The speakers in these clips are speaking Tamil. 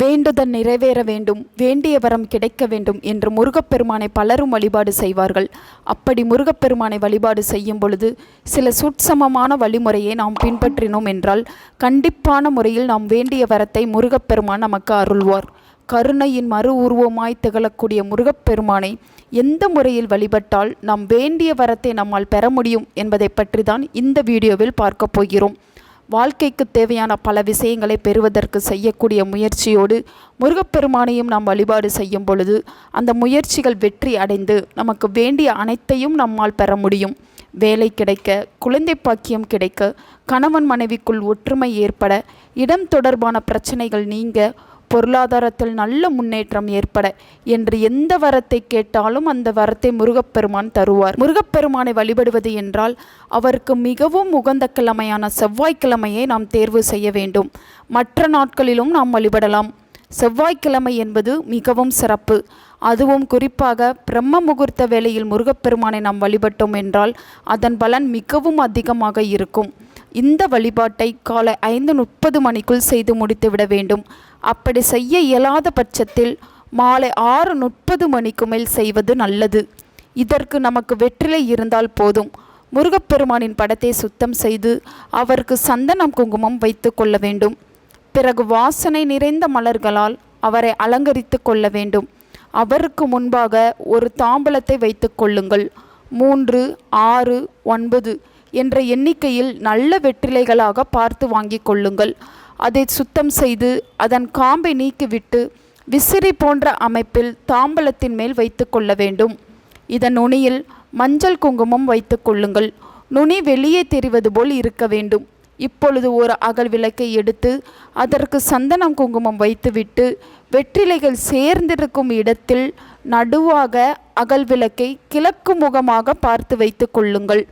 வேண்டுதல் நிறைவேற வேண்டும் வேண்டிய வரம் கிடைக்க வேண்டும் என்று முருகப்பெருமானை பலரும் வழிபாடு செய்வார்கள். அப்படி முருகப்பெருமானை வழிபாடு செய்யும் பொழுது சில சுட்சமமான வழிமுறையை நாம் பின்பற்றினோம் என்றால் கண்டிப்பான முறையில் நாம் வேண்டிய வரத்தை முருகப்பெருமான் நமக்கு அருள்வார். கருணையின் மறு உருவமாய் திகழக்கூடிய முருகப்பெருமானை எந்த முறையில் வழிபட்டால் நாம் வேண்டிய வரத்தை நம்மால் பெற முடியும் என்பதை பற்றி தான் இந்த வீடியோவில் பார்க்கப் போகிறோம். வாழ்க்கைக்கு தேவையான பல விஷயங்களை பெறுவதற்கு செய்யக்கூடிய முயற்சியோடு முருகப்பெருமானையும் நாம் வழிபாடு செய்யும் பொழுது அந்த முயற்சிகள் வெற்றி அடைந்து நமக்கு வேண்டிய அனைத்தையும் நம்மால் பெற முடியும். வேலை கிடைக்க குழந்தை பாக்கியம் கிடைக்க கணவன் மனைவிக்குள் ஒற்றுமை ஏற்பட இடம் தொடர்பான பிரச்சனைகள் நீங்க பொருளாதாரத்தில் நல்ல முன்னேற்றம் ஏற்பட என்று எந்த வரத்தை கேட்டாலும் அந்த வரத்தை முருகப்பெருமான் தருவார். முருகப்பெருமானை வழிபடுவது என்றால் அவருக்கு மிகவும் உகந்த கிழமையான செவ்வாய்க்கிழமையை நாம் தேர்வு செய்ய வேண்டும். மற்ற நாட்களிலும் நாம் வழிபடலாம். செவ்வாய்க்கிழமை என்பது மிகவும் சிறப்பு. அதுவும் குறிப்பாக பிரம்ம முகூர்த்த வேளையில் முருகப்பெருமானை நாம் வழிபட்டோம் என்றால் அதன் பலன் மிகவும் அதிகமாக இருக்கும். இந்த வழிபாட்டை காலை ஐந்து முப்பது மணிக்குள் செய்து முடித்துவிட வேண்டும். அப்படி செய்ய இயலாத பட்சத்தில் மாலை ஆறு முப்பது மணிக்கு மேல் செய்வது நல்லது. இதற்கு நமக்கு வெற்றிலை இருந்தால் போதும். முருகப்பெருமானின் படத்தை சுத்தம் செய்து அவருக்கு சந்தனம் குங்குமம் வைத்து கொள்ள வேண்டும். பிறகு வாசனை நிறைந்த மலர்களால் அவரை அலங்கரித்து கொள்ள வேண்டும். அவருக்கு முன்பாக ஒரு தாம்பலத்தை வைத்து கொள்ளுங்கள். மூன்று ஆறு ஒன்பது. என்ற எண்ணிக்கையில் நல்ல வெற்றிலைகளாக பார்த்து வாங்கி கொள்ளுங்கள். அதை சுத்தம் செய்து அதன் காம்பை நீக்கிவிட்டு விசிறி போன்ற அமைப்பில் தாம்பலத்தின் மேல் வைத்து கொள்ள வேண்டும். இதன் நுனியில் மஞ்சள் குங்குமம் வைத்து கொள்ளுங்கள். நுனி வெளியே தெரிவது போல் இருக்க வேண்டும். இப்பொழுது ஒரு அகல் விளக்கை எடுத்து அதற்கு சந்தனம் குங்குமம் வைத்துவிட்டு வெற்றிலைகள் சேர்ந்திருக்கும் இடத்தில் நடுவாக அகல் விளக்கை கிழக்கு முகமாக பார்த்து வைத்து கொள்ளுங்கள்.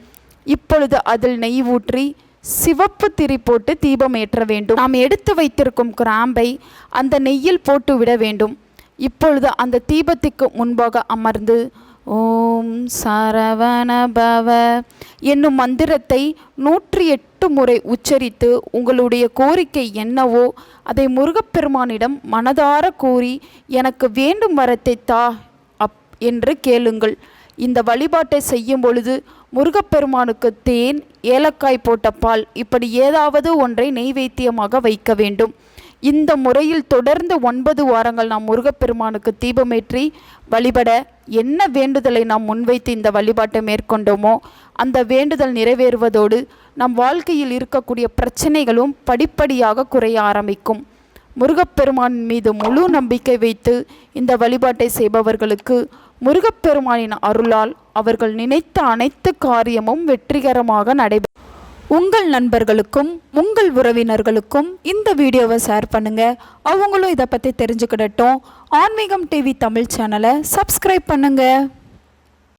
இப்பொழுது அதில் நெய் ஊற்றி சிவப்பு திரி போட்டு தீபம் ஏற்ற வேண்டும். நாம் எடுத்து வைத்திருக்கும் கிராம்பை அந்த நெய்யில் போட்டு விட வேண்டும். இப்பொழுது அந்த தீபத்துக்கு முன்பாக அமர்ந்து ஓம் சரவணபவ என்னும் மந்திரத்தை நூற்றி எட்டு முறை உச்சரித்து உங்களுடைய கோரிக்கை என்னவோ அதை முருகப்பெருமானிடம் மனதார கூறி எனக்கு வேண்டும் வரத்தை தா அப் என்று கேளுங்கள். இந்த வழிபாட்டை செய்யும் பொழுது முருகப்பெருமானுக்கு தேன் ஏலக்காய் போட்ட பால் இப்படி ஏதாவது ஒன்றை நெய்வேத்தியமாக வைக்க வேண்டும். இந்த முறையில் தொடர்ந்து ஒன்பது வாரங்கள் நாம் முருகப்பெருமானுக்கு தீபமேற்றி வழிபட என்ன வேண்டுதலை நாம் முன்வைத்து இந்த வழிபாட்டை மேற்கொண்டோமோ அந்த வேண்டுதல் நிறைவேறுவதோடு நம் வாழ்க்கையில் இருக்கக்கூடிய பிரச்சனைகளும் படிப்படியாக குறைய ஆரம்பிக்கும். முருகப்பெருமான் மீது முழு நம்பிக்கை வைத்து இந்த வழிபாட்டை செய்பவர்களுக்கு முருகப்பெருமானின் அருளால் அவர்கள் நினைத்த அனைத்து காரியமும் வெற்றிகரமாக நடைபெறும் உங்கள் நண்பர்களுக்கும் உங்கள் உறவினர்களுக்கும் இந்த வீடியோவை ஷேர் பண்ணுங்க. அவங்களும் இதை பற்றி தெரிஞ்சுக்கிடட்டும். ஆன்மீகம் டிவி தமிழ் சேனலை சப்ஸ்கிரைப் பண்ணுங்கள்